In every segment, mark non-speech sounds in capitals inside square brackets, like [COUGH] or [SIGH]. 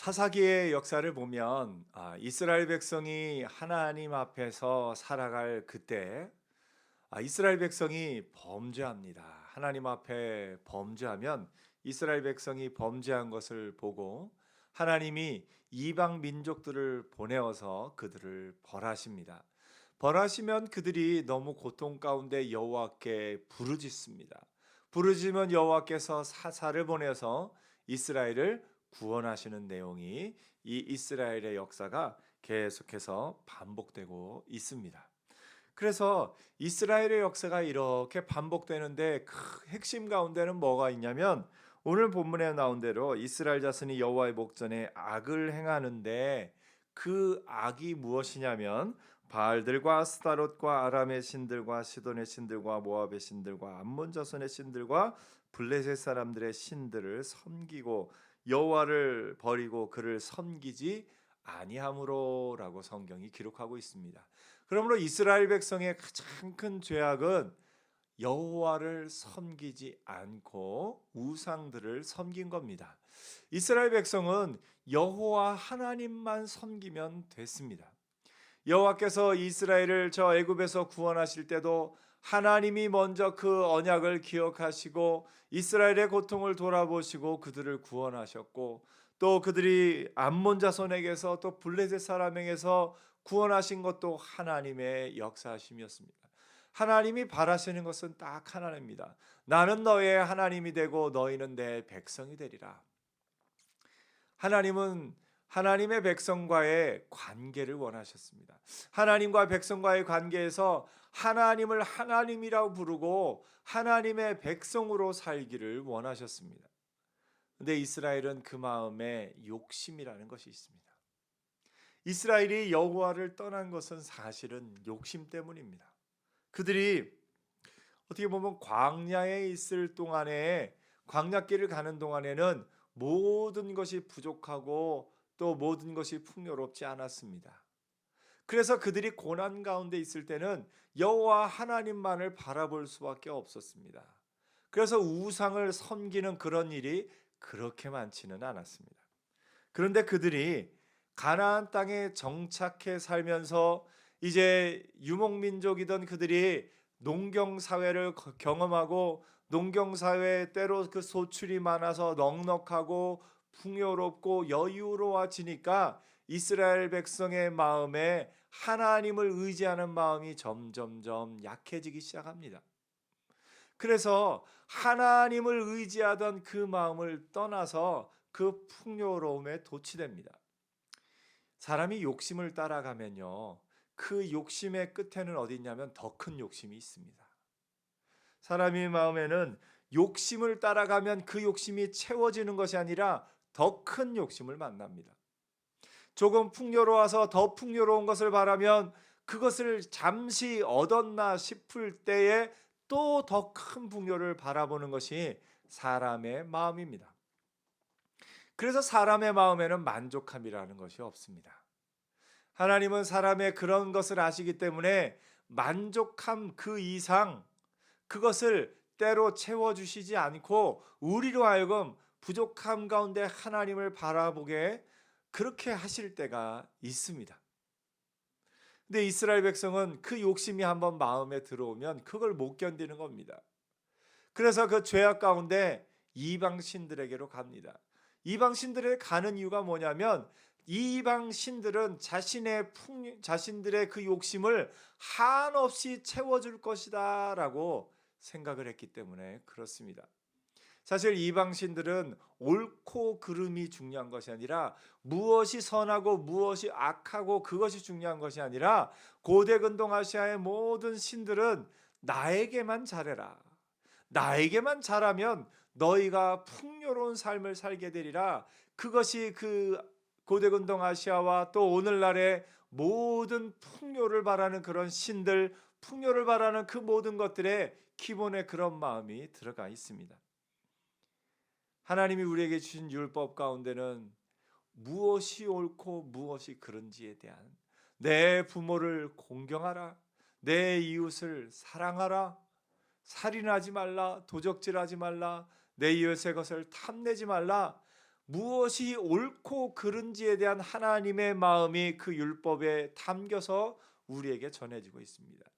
사사기의 역사를 보면 아, 이스라엘 백성이 하나님 앞에서 살아갈 그때 아, 이스라엘 백성이 범죄합니다. 하나님 앞에 범죄하면 이스라엘 백성이 범죄한 것을 보고 하나님이 이방 민족들을 보내어서 그들을 벌하십니다. 벌하시면 그들이 너무 고통 가운데 여호와께 부르짖습니다. 부르짖으면 여호와께서 사사를 보내서 이스라엘을 구원하시는 내용이 이 이스라엘의 역사가 계속해서 반복되고 있습니다. 그래서 이스라엘의 역사가 이렇게 반복되는데 그 핵심 가운데는 뭐가 있냐면 오늘 본문에 나온 대로 이스라엘 자손이 여호와의 목전에 악을 행하는데 그 악이 무엇이냐면 바알들과 스타롯과 아람의 신들과 시돈의 신들과 모압의 신들과 암몬 자손의 신들과 블레셋 사람들의 신들을 섬기고 여호와를 버리고 그를 섬기지 아니함으로라고 성경이 기록하고 있습니다. 그러므로 이스라엘 백성의 가장 큰 죄악은 여호와를 섬기지 않고 우상들을 섬긴 겁니다. 이스라엘 백성은 여호와 하나님만 섬기면 됐습니다. 여호와께서 이스라엘을 저 애굽에서 구원하실 때도 하나님이 먼저 그 언약을 기억하시고 이스라엘의 고통을 돌아보시고 그들을 구원하셨고 또 그들이 암몬 자손에게서 또 블레셋 사람에게서 구원하신 것도 하나님의 역사심이었습니다. 하나님이 바라시는 것은 딱 하나입니다. 나는 너의 하나님이 되고 너희는 내 백성이 되리라. 하나님은 하나님의 백성과의 관계를 원하셨습니다. 하나님과 백성과의 관계에서 하나님을 하나님이라고 부르고 하나님의 백성으로 살기를 원하셨습니다. 근데 이스라엘은 그 마음에 욕심이라는 것이 있습니다. 이스라엘이 여호와를 떠난 것은 사실은 욕심 때문입니다. 그들이 어떻게 보면 광야에 있을 동안에 광야길을 가는 동안에는 모든 것이 부족하고 또 모든 것이 풍요롭지 않았습니다. 그래서 그들이 고난 가운데 있을 때는 여호와 하나님만을 바라볼 수밖에 없었습니다. 그래서 우상을 섬기는 그런 일이 그렇게 많지는 않았습니다. 그런데 그들이 가나안 땅에 정착해 살면서 이제 유목민족이던 그들이 농경 사회를 경험하고 농경 사회 때로 그 소출이 많아서 넉넉하고 풍요롭고 여유로워지니까 이스라엘 백성의 마음에 하나님을 의지하는 마음이 점점점 약해지기 시작합니다. 그래서 하나님을 의지하던 그 마음을 떠나서 그 풍요로움에 도취됩니다. 사람이 욕심을 따라가면요. 그 욕심의 끝에는 어디 있냐면 더 큰 욕심이 있습니다. 사람의 마음에는 욕심을 따라가면 그 욕심이 채워지는 것이 아니라 더 큰 욕심을 만납니다. 조금 풍요로워서 더 풍요로운 것을 바라면 그것을 잠시 얻었나 싶을 때에 또 더 큰 풍요를 바라보는 것이 사람의 마음입니다. 그래서 사람의 마음에는 만족함이라는 것이 없습니다. 하나님은 사람의 그런 것을 아시기 때문에 만족함 그 이상 그것을 때로 채워주시지 않고 우리로 하여금 부족함 가운데 하나님을 바라보게 그렇게 하실 때가 있습니다. 근데 이스라엘 백성은 그 욕심이 한번 마음에 들어오면 그걸 못 견디는 겁니다. 그래서 그 죄악 가운데 이방 신들에게로 갑니다. 이방 신들에 가는 이유가 뭐냐면 이방 신들은 자신의 풍 자신들의 그 욕심을 한없이 채워줄 것이다라고 생각을 했기 때문에 그렇습니다. 사실 이방 신들은 옳고 그름이 중요한 것이 아니라 무엇이 선하고 무엇이 악하고 그것이 중요한 것이 아니라 고대 근동 아시아의 모든 신들은 나에게만 잘해라. 나에게만 잘하면 너희가 풍요로운 삶을 살게 되리라. 그것이 그 고대 근동 아시아와 또 오늘날의 모든 풍요를 바라는 그런 신들, 풍요를 바라는 그 모든 것들의 기본에 그런 마음이 들어가 있습니다. 하나님이 우리에게 주신 율법 가운데는 무엇이 옳고 무엇이 그런지에 대한 내 부모를 공경하라, 내 이웃을 사랑하라, 살인하지 말라, 도적질하지 말라, 내 이웃의 것을 탐내지 말라. 무엇이 옳고 그른지에 대한 하나님의 마음이 그 율법에 담겨서 우리에게 전해지고 있습니다.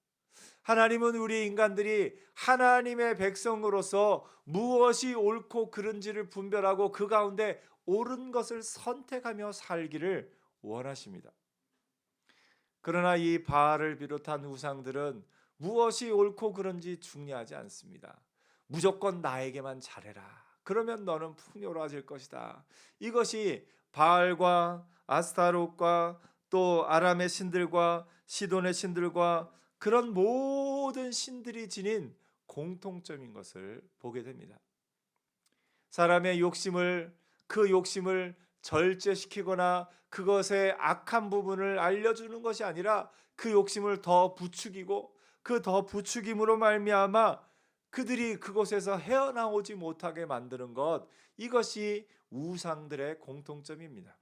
하나님은 우리 인간들이 하나님의 백성으로서 무엇이 옳고 그른지를 분별하고 그 가운데 옳은 것을 선택하며 살기를 원하십니다. 그러나 이 바알을 비롯한 우상들은 무엇이 옳고 그른지 중요하지 않습니다. 무조건 나에게만 잘해라. 그러면 너는 풍요로워질 것이다. 이것이 바알과 아스타롯과 또 아람의 신들과 시돈의 신들과 그런 모든 신들이 지닌 공통점인 것을 보게 됩니다. 사람의 욕심을 그 욕심을 절제시키거나 그것의 악한 부분을 알려주는 것이 아니라 그 욕심을 더 부추기고 그 더 부추김으로 말미암아 그들이 그곳에서 헤어나오지 못하게 만드는 것 이것이 우상들의 공통점입니다.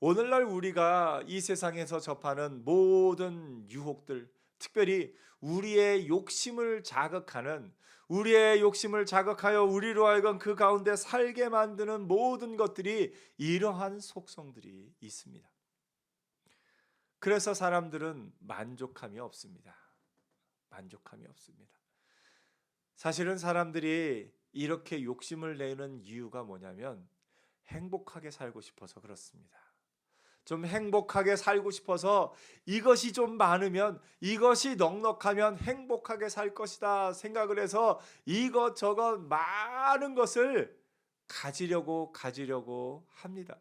오늘날 우리가 이 세상에서 접하는 모든 유혹들, 특별히 우리의 욕심을 자극하는 우리의 욕심을 자극하여 우리로 하여금 그 가운데 살게 만드는 모든 것들이 이러한 속성들이 있습니다. 그래서 사람들은 만족함이 없습니다. 만족함이 없습니다. 사실은 사람들이 이렇게 욕심을 내는 이유가 뭐냐면 행복하게 살고 싶어서 그렇습니다. 좀 행복하게 살고 싶어서 이것이 좀 많으면 이것이 넉넉하면 행복하게 살 것이다 생각을 해서 이것저것 많은 것을 가지려고 가지려고 합니다.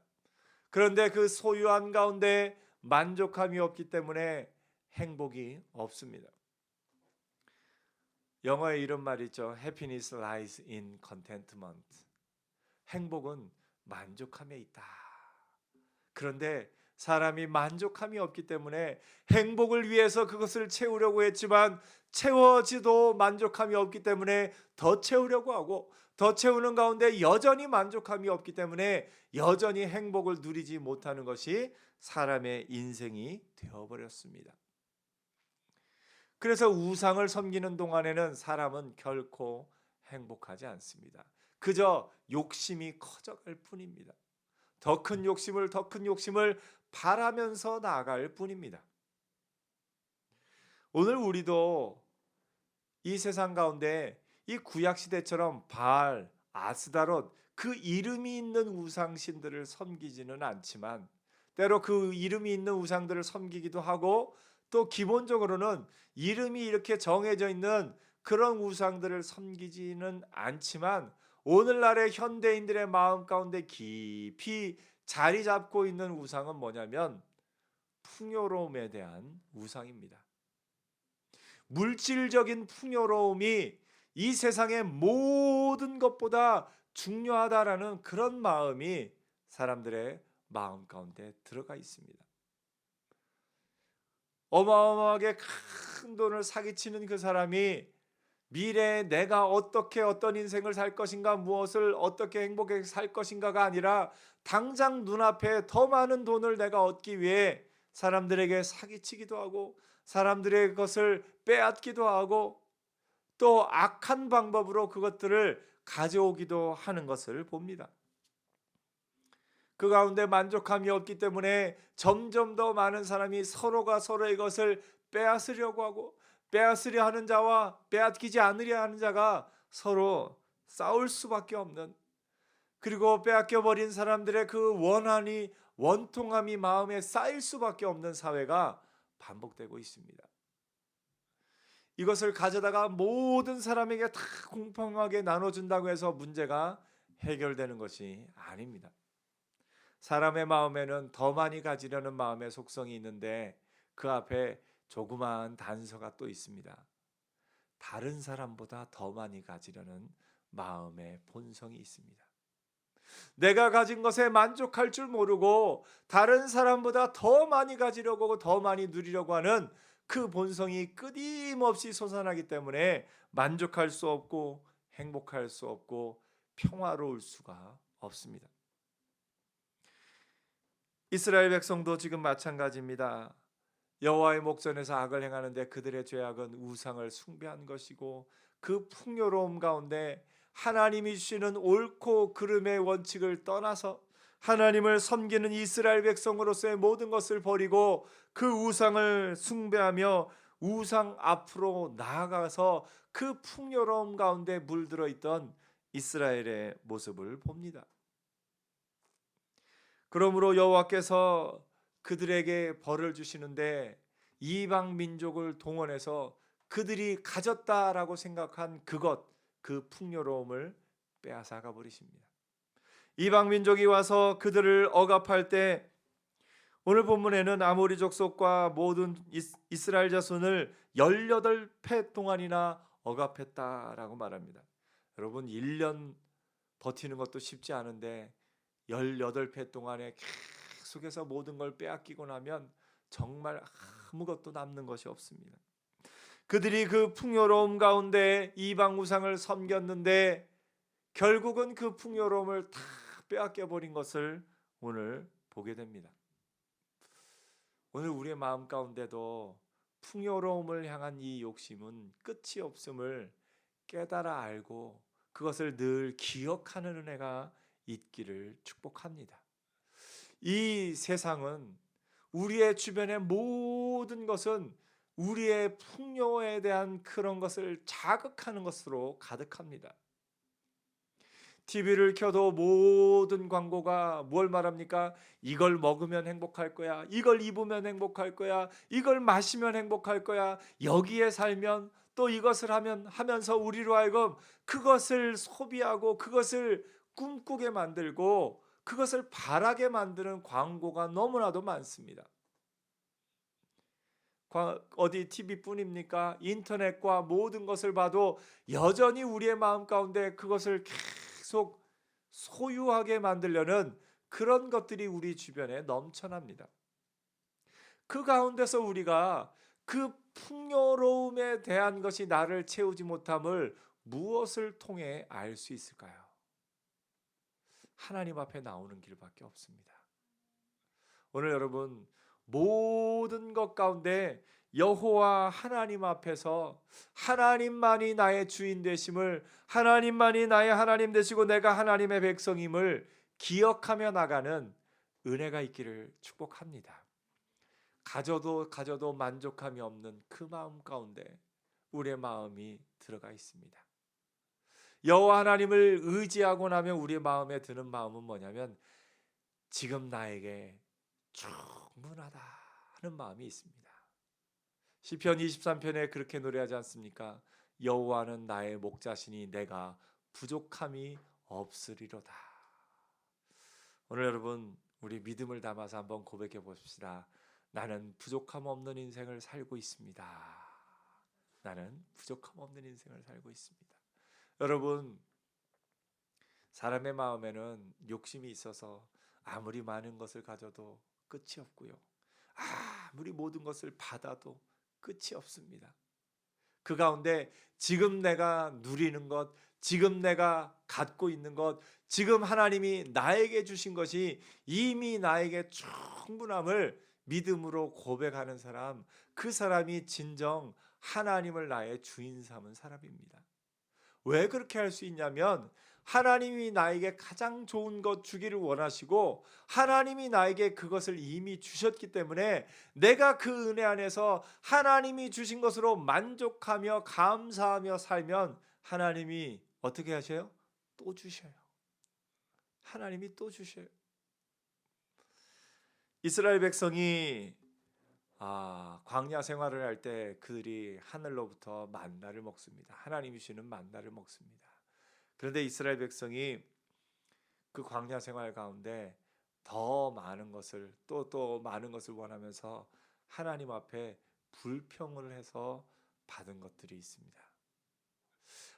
그런데 그 소유한 가운데 만족함이 없기 때문에 행복이 없습니다. 영어에 이런 말 있죠. Happiness lies in contentment. 행복은 만족함에 있다. 그런데 사람이 만족함이 없기 때문에 행복을 위해서 그것을 채우려고 했지만 채워지도 만족함이 없기 때문에 더 채우려고 하고 더 채우는 가운데 여전히 만족함이 없기 때문에 여전히 행복을 누리지 못하는 것이 사람의 인생이 되어버렸습니다. 그래서 우상을 섬기는 동안에는 사람은 결코 행복하지 않습니다. 그저 욕심이 커져갈 뿐입니다. 더 큰 욕심을 더 큰 욕심을 바라면서 나아갈 뿐입니다. 오늘 우리도 이 세상 가운데 이 구약 시대처럼 바알, 아스다롯 그 이름이 있는 우상신들을 섬기지는 않지만 때로 그 이름이 있는 우상들을 섬기기도 하고 또 기본적으로는 이름이 이렇게 정해져 있는 그런 우상들을 섬기지는 않지만 오늘날의 현대인들의 마음 가운데 깊이 자리 잡고 있는 우상은 뭐냐면 풍요로움에 대한 우상입니다. 물질적인 풍요로움이 이 세상의 모든 것보다 중요하다라는 그런 마음이 사람들의 마음 가운데 들어가 있습니다. 어마어마하게 큰 돈을 사기치는 그 사람이 미래에 내가 어떻게 어떤 인생을 살 것인가 무엇을 어떻게 행복하게 살 것인가가 아니라 당장 눈앞에 더 많은 돈을 내가 얻기 위해 사람들에게 사기치기도 하고 사람들의 것을 빼앗기도 하고 또 악한 방법으로 그것들을 가져오기도 하는 것을 봅니다. 그 가운데 만족함이 없기 때문에 점점 더 많은 사람이 서로가 서로의 것을 빼앗으려고 하고 빼앗으려 하는 자와 빼앗기지 않으려 하는 자가 서로 싸울 수밖에 없는 그리고 빼앗겨 버린 사람들의 그 원한이 원통함이 마음에 쌓일 수밖에 없는 사회가 반복되고 있습니다. 이것을 가져다가 모든 사람에게 다 공평하게 나눠준다고 해서 문제가 해결되는 것이 아닙니다. 사람의 마음에는 더 많이 가지려는 마음의 속성이 있는데 그 앞에 조그마한 단서가 또 있습니다. 다른 사람보다 더 많이 가지려는 마음의 본성이 있습니다. 내가 가진 것에 만족할 줄 모르고 다른 사람보다 더 많이 가지려고 더 많이 누리려고 하는 그 본성이 끊임없이 솟아나기 때문에 만족할 수 없고 행복할 수 없고 평화로울 수가 없습니다. 이스라엘 백성도 지금 마찬가지입니다. 여호와의 목전에서 악을 행하는데 그들의 죄악은 우상을 숭배한 것이고 그 풍요로움 가운데 하나님이 주시는 옳고 그름의 원칙을 떠나서 하나님을 섬기는 이스라엘 백성으로서의 모든 것을 버리고 그 우상을 숭배하며 우상 앞으로 나아가서 그 풍요로움 가운데 물들어 있던 이스라엘의 모습을 봅니다. 그러므로 여호와께서 그들에게 벌을 주시는데 이방 민족을 동원해서 그들이 가졌다라고 생각한 그것 그 풍요로움을 빼앗아가 버리십니다. 이방 민족이 와서 그들을 억압할 때 오늘 본문에는 아모리 족속과 모든 이스- 이스라엘 자손을 18패 동안이나 억압했다라고 말합니다. 여러분 1년 버티는 것도 쉽지 않은데 18패 동안에 계속해서 모든 걸 빼앗기고 나면 정말 아무것도 남는 것이 없습니다. 그들이 그 풍요로움 가운데 이방 우상을 섬겼는데 결국은 그 풍요로움을 다 빼앗겨 버린 것을 오늘 보게 됩니다. 오늘 우리의 마음 가운데도 풍요로움을 향한 이 욕심은 끝이 없음을 깨달아 알고 그것을 늘 기억하는 은혜가 있기를 축복합니다. 이 세상은 우리의 주변의 모든 것은 우리의 풍요에 대한 그런 것을 자극하는 것으로 가득합니다. TV를 켜도 모든 광고가 뭘 말합니까? 이걸 먹으면 행복할 거야. 이걸 입으면 행복할 거야. 이걸 마시면 행복할 거야. 여기에 살면 또 이것을 하면 하면서 우리로 하여금 그것을 소비하고 그것을 꿈꾸게 만들고 그것을 바라게 만드는 광고가 너무나도 많습니다. 과- 어디 TV뿐입니까? 인터넷과 모든 것을 봐도 여전히 우리의 마음 가운데 그것을 계속 소유하게 만들려는 그런 것들이 우리 주변에 넘쳐납니다. 그 가운데서 우리가 그 풍요로움에 대한 것이 나를 채우지 못함을 무엇을 통해 알 수 있을까요? 하나님 앞에 나오는 길밖에 없습니다. 오늘 여러분 모든 것 가운데 여호와 하나님 앞에서 하나님만이 나의 주인 되심을 하나님만이 나의 하나님 되시고 내가 하나님의 백성임을 기억하며 나가는 은혜가 있기를 축복합니다. 가져도 가져도 만족함이 없는 그 마음 가운데 우리의 마음이 들어가 있습니다. 여호와 하나님을 의지하고 나면 우리의 마음에 드는 마음은 뭐냐면 지금 나에게 충분하다 하는 마음이 있습니다. 시편 23편에 그렇게 노래하지 않습니까? 여호와는 나의 목자시니 내가 부족함이 없으리로다. 오늘 여러분 우리 믿음을 담아서 한번 고백해 봅시다. 나는 부족함 없는 인생을 살고 있습니다. 나는 부족함 없는 인생을 살고 있습니다. 여러분 사람의 마음에는 욕심이 있어서 아무리 많은 것을 가져도 끝이 없고요. 아무리 모든 것을 받아도 끝이 없습니다. 그 가운데 지금 내가 누리는 것, 지금 내가 갖고 있는 것, 지금 하나님이 나에게 주신 것이 이미 나에게 충분함을 믿음으로 고백하는 사람, 그 사람이 진정 하나님을 나의 주인 삼은 사람입니다. 왜 그렇게 할 수 있냐면 하나님이 나에게 가장 좋은 것 주기를 원하시고 하나님이 나에게 그것을 이미 주셨기 때문에 내가 그 은혜 안에서 하나님이 주신 것으로 만족하며 감사하며 살면 하나님이 어떻게 하셔요? 또 주셔요. 하나님이 또 주셔요. 이스라엘 백성이 아, 광야 생활을 할 때 그들이 하늘로부터 만나를 먹습니다. 하나님이 주시는 만나를 먹습니다. 그런데 이스라엘 백성이 그 광야 생활 가운데 더 많은 것을 또또 많은 것을 원하면서 하나님 앞에 불평을 해서 받은 것들이 있습니다.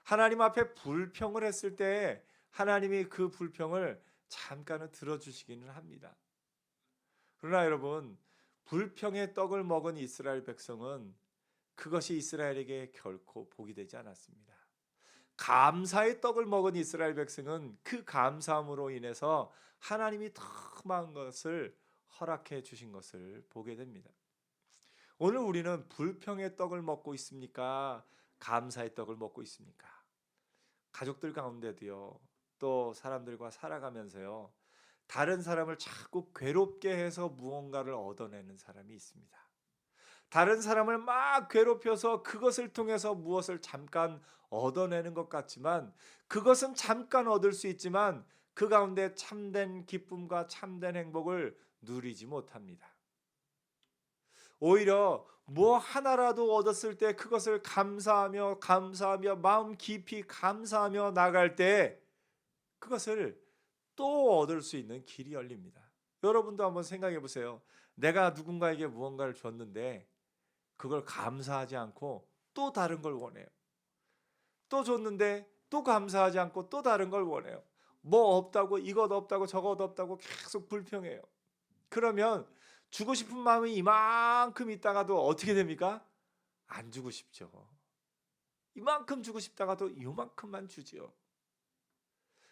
하나님 앞에 불평을 했을 때 하나님이 그 불평을 잠깐은 들어주시기는 합니다. 그러나 여러분 불평의 떡을 먹은 이스라엘 백성은 그것이 이스라엘에게 결코 복이 되지 않았습니다. 감사의 떡을 먹은 이스라엘 백성은 그 감사함으로 인해서 하나님이 더 많은 것을 허락해 주신 것을 보게 됩니다. 오늘 우리는 불평의 떡을 먹고 있습니까? 감사의 떡을 먹고 있습니까? 가족들 가운데도요. 또 사람들과 살아가면서요. 다른 사람을 자꾸 괴롭게 해서 무언가를 얻어내는 사람이 있습니다. 다른 사람을 막 괴롭혀서 그것을 통해서 무엇을 잠깐 얻어내는 것 같지만 그것은 잠깐 얻을 수 있지만 그 가운데 참된 기쁨과 참된 행복을 누리지 못합니다. 오히려 뭐 하나라도 얻었을 때 그것을 감사하며 감사하며 마음 깊이 감사하며 나갈 때 그것을 또 얻을 수 있는 길이 열립니다. 여러분도 한번 생각해 보세요. 내가 누군가에게 무언가를 줬는데 그걸 감사하지 않고 또 다른 걸 원해요. 또 줬는데 또 감사하지 않고 또 다른 걸 원해요. 뭐 없다고 이것 없다고 저것 없다고 계속 불평해요. 그러면 주고 싶은 마음이 이만큼 있다가도 어떻게 됩니까? 안 주고 싶죠. 이만큼 주고 싶다가도 이만큼만 주지요.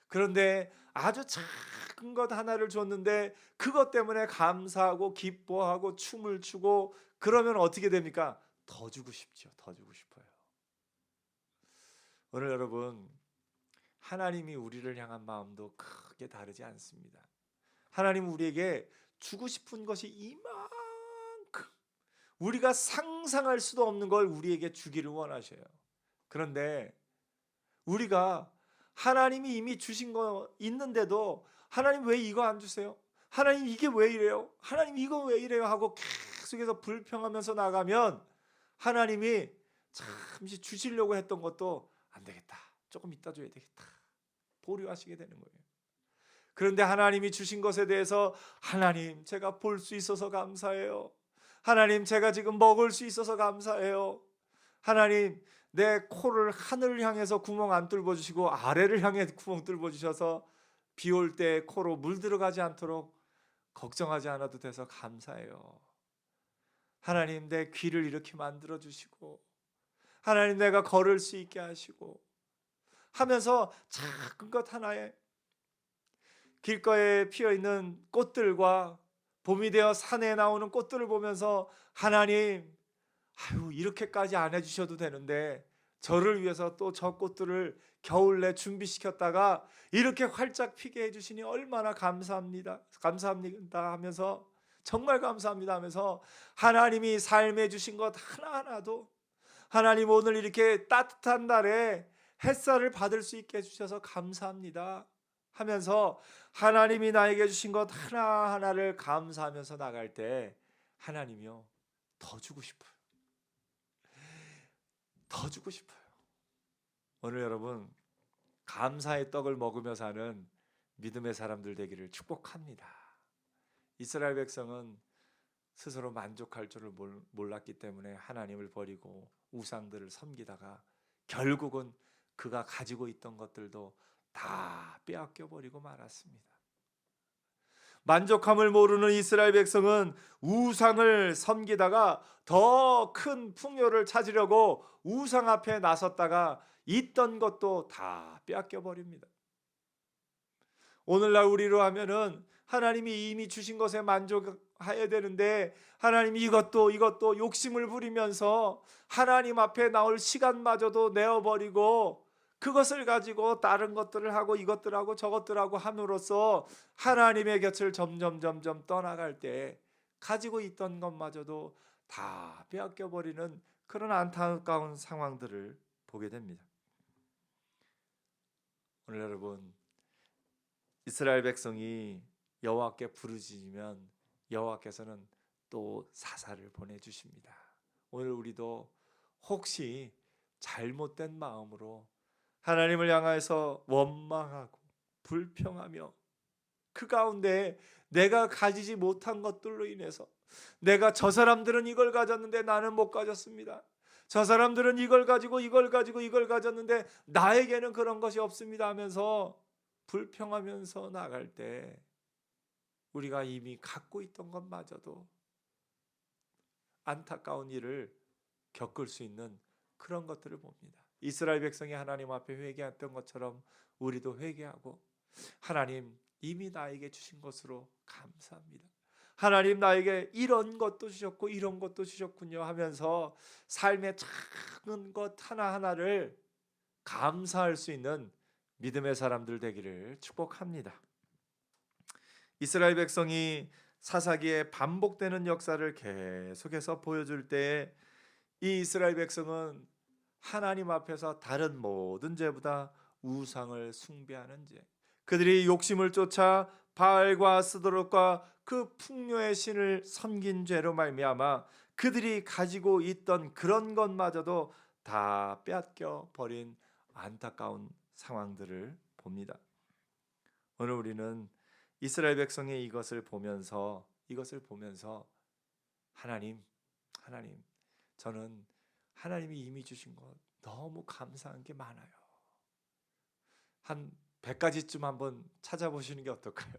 그런데 아주 작은 것 하나를 줬는데 그것 때문에 감사하고 기뻐하고 춤을 추고 그러면 어떻게 됩니까? 더 주고 싶죠. 더 주고 싶어요. 오늘 여러분 하나님이 우리를 향한 마음도 크게 다르지 않습니다. 하나님은 우리에게 주고 싶은 것이 이만큼 우리가 상상할 수도 없는 걸 우리에게 주기를 원하셔요. 그런데 우리가 하나님이 이미 주신 거 있는데도 하나님 왜 이거 안 주세요? 하나님 이게 왜 이래요? 하나님 이거 왜 이래요? 하고 계속해서 불평하면서 나가면 하나님이 잠시 주시려고 했던 것도 안 되겠다. 조금 이따 줘야 되겠다. 보류하시게 되는 거예요. 그런데 하나님이 주신 것에 대해서 하나님 제가 볼 수 있어서 감사해요. 하나님 제가 지금 먹을 수 있어서 감사해요. 하나님 내 코를 하늘을 향해서 구멍 안 뚫어 주시고 아래를 향해 구멍 뚫어 주셔서 비 올 때 코로 물 들어가지 않도록 걱정하지 않아도 돼서 감사해요. 하나님 내 귀를 이렇게 만들어 주시고 하나님 내가 걸을 수 있게 하시고 하면서 작은 것 하나에 길가에 피어 있는 꽃들과 봄이 되어 산에 나오는 꽃들을 보면서 하나님 아유 이렇게까지 안 해주셔도 되는데 저를 위해서 또 저 꽃들을 겨울 내 준비시켰다가 이렇게 활짝 피게 해주시니 얼마나 감사합니다. 감사합니다 하면서 정말 감사합니다 하면서 하나님이 삶에 주신 것 하나하나도 하나님 오늘 이렇게 따뜻한 날에 햇살을 받을 수 있게 해주셔서 감사합니다 하면서 하나님이 나에게 주신 것 하나하나를 감사하면서 나갈 때 하나님이요 더 주고 싶어요 더 주고 싶어요 오늘 여러분 감사의 떡을 먹으며 사는 믿음의 사람들 되기를 축복합니다 이스라엘 백성은 스스로 만족할 줄을 몰- 몰랐기 때문에 하나님을 버리고 우상들을 섬기다가 결국은 그가 가지고 있던 것들도 다 빼앗겨 버리고 말았습니다. 만족함을 모르는 이스라엘 백성은 우상을 섬기다가 더 큰 풍요를 찾으려고 우상 앞에 나섰다가 있던 것도 다 빼앗겨 버립니다. 오늘날 우리로 하면은 하나님이 이미 주신 것에 만족해야 되는데 하나님 이것도 이것도 욕심을 부리면서 하나님 앞에 나올 시간마저도 내어버리고 그것을 가지고 다른 것들을 하고 이것들하고 저것들하고 함으로써 하나님의 곁을 점점 점점 떠나갈 때 가지고 있던 것마저도 다 빼앗겨 버리는 그런 안타까운 상황들을 보게 됩니다. 오늘 여러분 이스라엘 백성이 여호와께 부르짖으면 여호와께서는 또 사사를 보내 주십니다. 오늘 우리도 혹시 잘못된 마음으로 하나님을 향해서 원망하고 불평하며 그 가운데 내가 가지지 못한 것들로 인해서 내가 저 사람들은 이걸 가졌는데 나는 못 가졌습니다. 저 사람들은 이걸 가지고 이걸 가지고 이걸 가졌는데 나에게는 그런 것이 없습니다 하면서 불평하면서 나갈 때 우리가 이미 갖고 있던 것마저도 안타까운 일을 겪을 수 있는 그런 것들을 봅니다. 이스라엘 백성이 하나님 앞에 회개했던 것처럼 우리도 회개하고 하나님 이미 나에게 주신 것으로 감사합니다. 하나님 나에게 이런 것도 주셨고 이런 것도 주셨군요 하면서 삶의 작은 것 하나하나를 감사할 수 있는 믿음의 사람들 되기를 축복합니다. 이스라엘 백성이 사사기에 반복되는 역사를 계속해서 보여줄 때에 이 이스라엘 백성은 하나님 앞에서 다른 모든 죄보다 우상을 숭배하는 죄. 그들이 욕심을 쫓아 바알과 스도록과 그 풍요의 신을 섬긴 죄로 말미암아 그들이 가지고 있던 그런 것마저도 다 빼앗겨 버린 안타까운 상황들을 봅니다. 오늘 우리는 이스라엘 백성의 이것을 보면서 이것을 보면서 하나님 하나님 저는 하나님이 이미 주신 것 너무 감사한 게 많아요. 한 100가지쯤 한번 찾아보시는 게 어떨까요?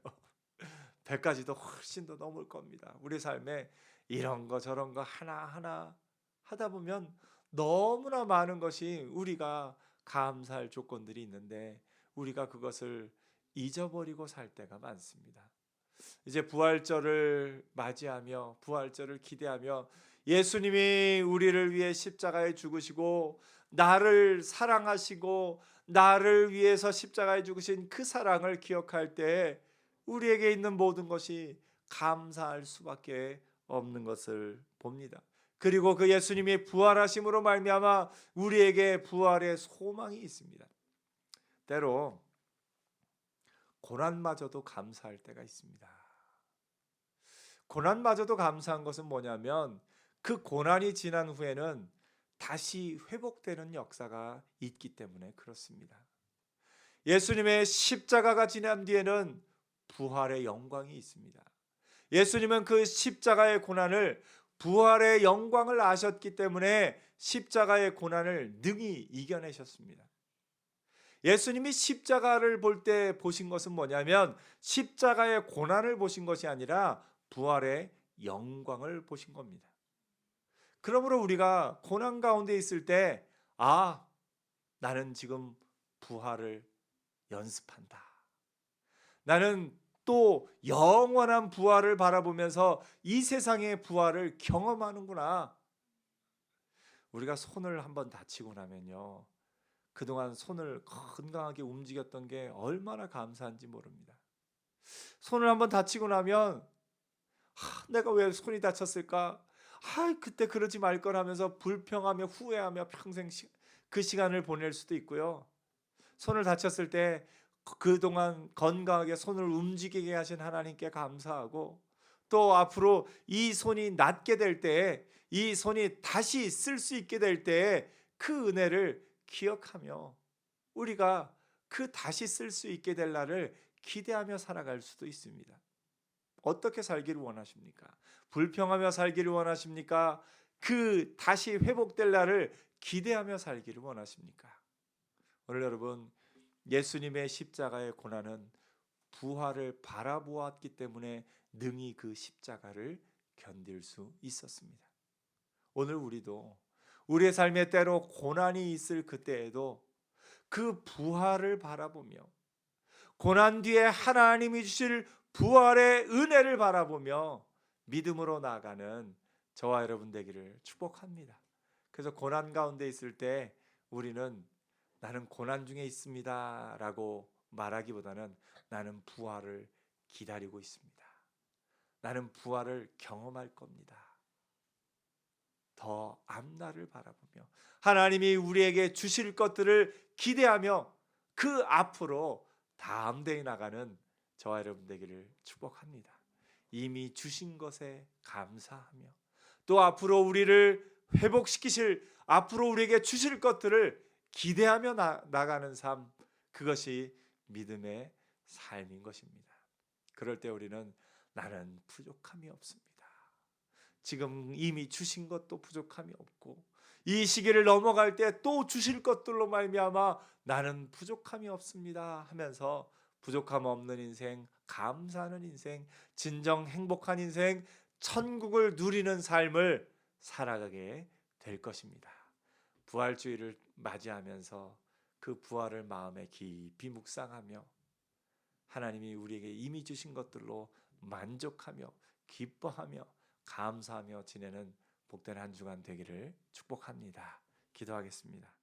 [LAUGHS] 100가지도 훨씬 더 넘을 겁니다. 우리 삶에 이런 거 저런 거 하나하나 하다 보면 너무나 많은 것이 우리가 감사할 조건들이 있는데 우리가 그것을 잊어버리고 살 때가 많습니다. 이제 부활절을 맞이하며 부활절을 기대하며 예수님이 우리를 위해 십자가에 죽으시고 나를 사랑하시고 나를 위해서 십자가에 죽으신 그 사랑을 기억할 때 우리에게 있는 모든 것이 감사할 수밖에 없는 것을 봅니다. 그리고 그 예수님이 부활하심으로 말미암아 우리에게 부활의 소망이 있습니다. 때로 고난마저도 감사할 때가 있습니다. 고난마저도 감사한 것은 뭐냐면 그 고난이 지난 후에는 다시 회복되는 역사가 있기 때문에 그렇습니다. 예수님의 십자가가 지난 뒤에는 부활의 영광이 있습니다. 예수님은 그 십자가의 고난을 부활의 영광을 아셨기 때문에 십자가의 고난을 능히 이겨내셨습니다. 예수님이 십자가를 볼 때 보신 것은 뭐냐면 십자가의 고난을 보신 것이 아니라 부활의 영광을 보신 겁니다. 그러므로 우리가 고난 가운데 있을 때, 아, 나는 지금 부활을 연습한다. 나는 또 영원한 부활을 바라보면서 이 세상의 부활을 경험하는구나. 우리가 손을 한번 다치고 나면요. 그동안 손을 건강하게 움직였던 게 얼마나 감사한지 모릅니다. 손을 한번 다치고 나면 아, 내가 왜 손이 다쳤을까? 아, 그때 그러지 말 걸 하면서 불평하며 후회하며 평생 시, 그 시간을 보낼 수도 있고요. 손을 다쳤을 때 그동안 건강하게 손을 움직이게 하신 하나님께 감사하고 또 앞으로 이 손이 낫게 될 때, 이 손이 다시 쓸 수 있게 될때그 은혜를 기억하며 우리가 그 다시 쓸 수 있게 될 날을 기대하며 살아갈 수도 있습니다. 어떻게 살기를 원하십니까? 불평하며 살기를 원하십니까? 그 다시 회복될 날을 기대하며 살기를 원하십니까? 오늘 여러분 예수님의 십자가의 고난은 부활을 바라보았기 때문에 능히 그 십자가를 견딜 수 있었습니다. 오늘 우리도 우리의 삶에 때로 고난이 있을 그때에도 그 부활을 바라보며 고난 뒤에 하나님이 주실 부활의 은혜를 바라보며 믿음으로 나아가는 저와 여러분 되기를 축복합니다. 그래서 고난 가운데 있을 때 우리는 나는 고난 중에 있습니다라고 말하기보다는 나는 부활을 기다리고 있습니다. 나는 부활을 경험할 겁니다. 더 앞날을 바라보며 하나님이 우리에게 주실 것들을 기대하며 그 앞으로 대에 나가는 저와 여러분 되기를 축복합니다. 이미 주신 것에 감사하며 또 앞으로 우리를 회복시키실 앞으로 우리에게 주실 것들을 기대하며 나, 나가는 삶 그것이 믿음의 삶인 것입니다. 그럴 때 우리는 나는 부족함이 없습니다. 지금 이미 주신 것도 부족함이 없고 이 시기를 넘어갈 때 또 주실 것들로 말미암아 나는 부족함이 없습니다 하면서 부족함 없는 인생, 감사하는 인생, 진정 행복한 인생, 천국을 누리는 삶을 살아가게 될 것입니다. 부활주의를 맞이하면서 그 부활을 마음에 깊이 묵상하며 하나님이 우리에게 이미 주신 것들로 만족하며 기뻐하며 감사하며 지내는 복된 한 주간 되기를 축복합니다. 기도하겠습니다.